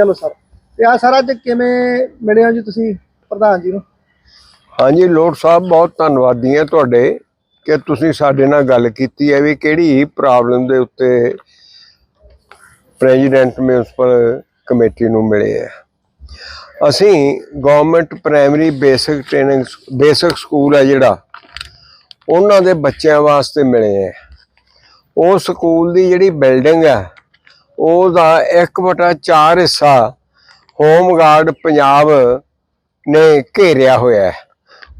ਚਲੋ ਸਰ। ਤੇ ਆ ਸਾਰਾ, ਅੱਜ ਕਿਵੇਂ ਮਿਲੇ ਜੀ ਤੁਸੀਂ ਪ੍ਰਧਾਨ ਜੀ ਨੂੰ? ਹਾਂਜੀ ਲੋਟ ਸਾਹਿਬ, ਬਹੁਤ ਧੰਨਵਾਦੀ ਹਾਂ ਤੁਹਾਡੇ ਕਿ ਤੁਸੀਂ ਸਾਡੇ ਨਾਲ ਗੱਲ ਕੀਤੀ ਹੈ ਵੀ ਕਿਹੜੀ ਪ੍ਰੋਬਲਮ ਦੇ ਉੱਤੇ ਪ੍ਰੈਜ਼ੀਡੈਂਟ ਮਿਊਨਿਸਪਲ ਕਮੇਟੀ ਨੂੰ ਮਿਲੇ ਆ ਅਸੀਂ government primary basic training basic school ਹੈ ਜਿਹੜਾ, ਉਹਨਾਂ ਦੇ ਬੱਚਿਆਂ ਵਾਸਤੇ ਮਿਲੇ ਆ ਉਹ ਸਕੂਲ ਦੀ ਜਿਹੜੀ ਬਿਲਡਿੰਗ ਹੈ ਉਹਦਾ 1/4 ਹਿੱਸਾ ਹੋਮਗਾਰਡ ਪੰਜਾਬ ਨੇ ਘੇਰਿਆ ਹੋਇਆ ਹੈ।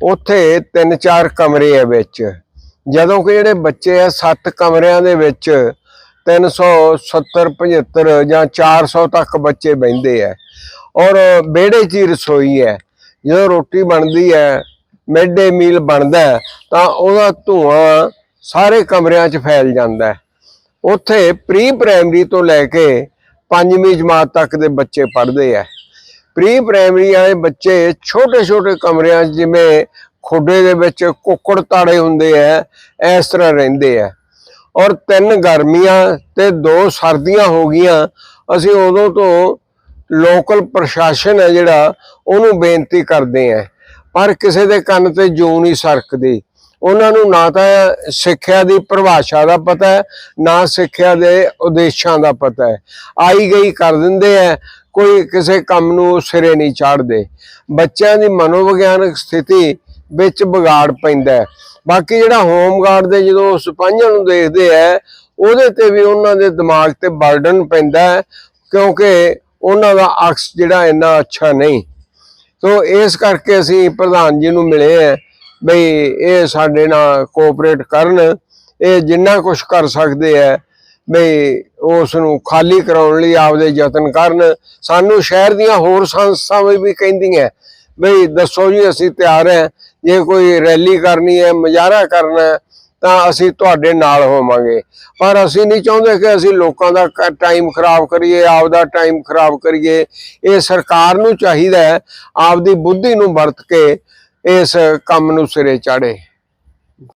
ਉੱਥੇ ਤਿੰਨ ਚਾਰ ਕਮਰੇ ਆ ਵਿੱਚ। ਜਦੋਂ ਕਿ ਜਿਹੜੇ ਬੱਚੇ ਆ, ਸੱਤ ਕਮਰਿਆਂ ਦੇ ਵਿੱਚ 370 75 ਜਾਂ 400 ਤੱਕ ਬੱਚੇ ਬਹਿੰਦੇ ਆ ਔਰ ਵਿਹੜੇ 'ਚ ਹੀ ਰਸੋਈ ਹੈ। ਜਦੋਂ ਰੋਟੀ ਬਣਦੀ ਹੈ ਮਿਡ ਡੇ ਮੀਲ ਬਣਦਾ ਤਾਂ ਉਹਦਾ ਧੂਆਂ ਸਾਰੇ ਕਮਰਿਆਂ 'ਚ ਫੈਲ ਜਾਂਦਾ ਹੈ। ਉੱਥੇ ਪ੍ਰੀ ਪ੍ਰਾਇਮਰੀ ਤੋਂ ਲੈ ਕੇ ਪੰਜਵੀਂ ਜਮਾਤ ਤੱਕ ਦੇ ਬੱਚੇ ਪੜ੍ਹਦੇ ਆ। ਪ੍ਰੀ ਪ੍ਰਾਇਮਰੀ ਵਾਲੇ ਬੱਚੇ ਛੋਟੇ ਛੋਟੇ ਕਮਰਿਆਂ 'ਚ ਜਿਵੇਂ ਖੁੱਡੇ ਦੇ ਵਿੱਚ ਕੁੱਕੜ ਤਾੜੇ ਹੁੰਦੇ ਆ, ਇਸ ਤਰ੍ਹਾਂ ਰਹਿੰਦੇ ਆ। ਔਰ ਤਿੰਨ ਗਰਮੀਆਂ ਤੇ ਦੋ ਸਰਦੀਆਂ ਹੋ ਗਈਆਂ, ਅਸੀਂ ਉਦੋਂ ਤੋਂ ਲੋਕਲ ਪ੍ਰਸ਼ਾਸਨ ਹੈ ਜਿਹੜਾ ਉਹਨੂੰ ਬੇਨਤੀ ਕਰਦੇ ਆ। ਪਰ ਕਿਸੇ ਦੇ ਕੰਨ ਤੇ ਜੂ ਨਹੀਂ ਸਰਕਦੀ। ਉਹਨਾਂ ਨੂੰ ਨਾ ਤਾਂ ਸਿੱਖਿਆ ਦੀ ਪਰਿਭਾਸ਼ਾ ਦਾ ਪਤਾ ਹੈ, ਨਾ ਸਿੱਖਿਆ ਦੇ ਉਦੇਸ਼ਾਂ ਦਾ ਪਤਾ ਹੈ। ਆਈ ਗਈ ਕਰ ਦਿੰਦੇ ਆ, ਕੋਈ ਕਿਸੇ ਕੰਮ ਨੂੰ ਸਿਰੇ ਨਹੀਂ ਚਾੜਦੇ। ਬੱਚਿਆਂ ਦੀ ਮਨੋਵਿਗਿਆਨਕ ਸਥਿਤੀ ਵਿੱਚ ਵਿਗਾੜ ਪੈਂਦਾ ਹੈ। ਬਾਕੀ ਜਿਹੜਾ ਹੋਮਗਾਰਡ ਦੇ ਜਦੋਂ ਸਿਪਾਹੀਆਂ ਨੂੰ ਦੇਖਦੇ ਆ, ਉਹਦੇ ਤੇ ਵੀ ਉਹਨਾਂ ਦੇ ਦਿਮਾਗ ਤੇ ਬਰਡਨ ਪੈਂਦਾ ਹੈ, ਕਿਉਂਕਿ ਉਹਨਾਂ ਦਾ ਅਕਸ ਜਿਹੜਾ ਇੰਨਾ ਅੱਛਾ ਨਹੀਂ। ਤੋ ਇਸ ਕਰਕੇ ਅਸੀਂ ਪ੍ਰਧਾਨ ਜੀ ਨੂੰ ਮਿਲੇ ਆ ਬਈ ਇਹ ਸਾਡੇ ਨਾਲ ਕੋਆਪਰੇਟ ਕਰਨ, ਇਹ ਜਿੰਨਾ ਕੁਝ ਕਰ ਸਕਦੇ ਆ, ਬਈ ਉਸ ਨੂੰ ਖਾਲੀ ਕਰਾਉਣ ਲਈ ਆਪਦੇ ਯਤਨ ਕਰਨ। ਸਾਨੂੰ ਸ਼ਹਿਰ ਦੀਆਂ ਹੋਰ ਸੰਸਥਾਵਾਂ ਵੀ ਕਹਿੰਦੀਆਂ, ਬਈ ਦੱਸੋ ਜੀ ਅਸੀਂ ਤਿਆਰ ਹਾਂ ਜੇ ਕੋਈ ਰੈਲੀ ਕਰਨੀ ਹੈ, ਮੁਜ਼ਾਹਰਾ ਕਰਨਾ ਤਾਂ ਅਸੀਂ ਤੁਹਾਡੇ ਨਾਲ ਹੋਵਾਂਗੇ। ਪਰ ਅਸੀਂ ਨਹੀਂ ਚਾਹੁੰਦੇ ਕਿ ਅਸੀਂ ਲੋਕਾਂ ਦਾ ਟਾਈਮ ਖਰਾਬ ਕਰੀਏ, ਆਪਦਾ ਟਾਈਮ ਖਰਾਬ ਕਰੀਏ। ਇਹ ਸਰਕਾਰ ਨੂੰ ਚਾਹੀਦਾ ਹੈ, ਆਪਦੀ ਬੁੱਧੀ ਨੂੰ ਵਰਤ ਕੇ ਇਸ ਕੰਮ ਨੂੰ ਸਿਰੇ ਚਾੜੇ।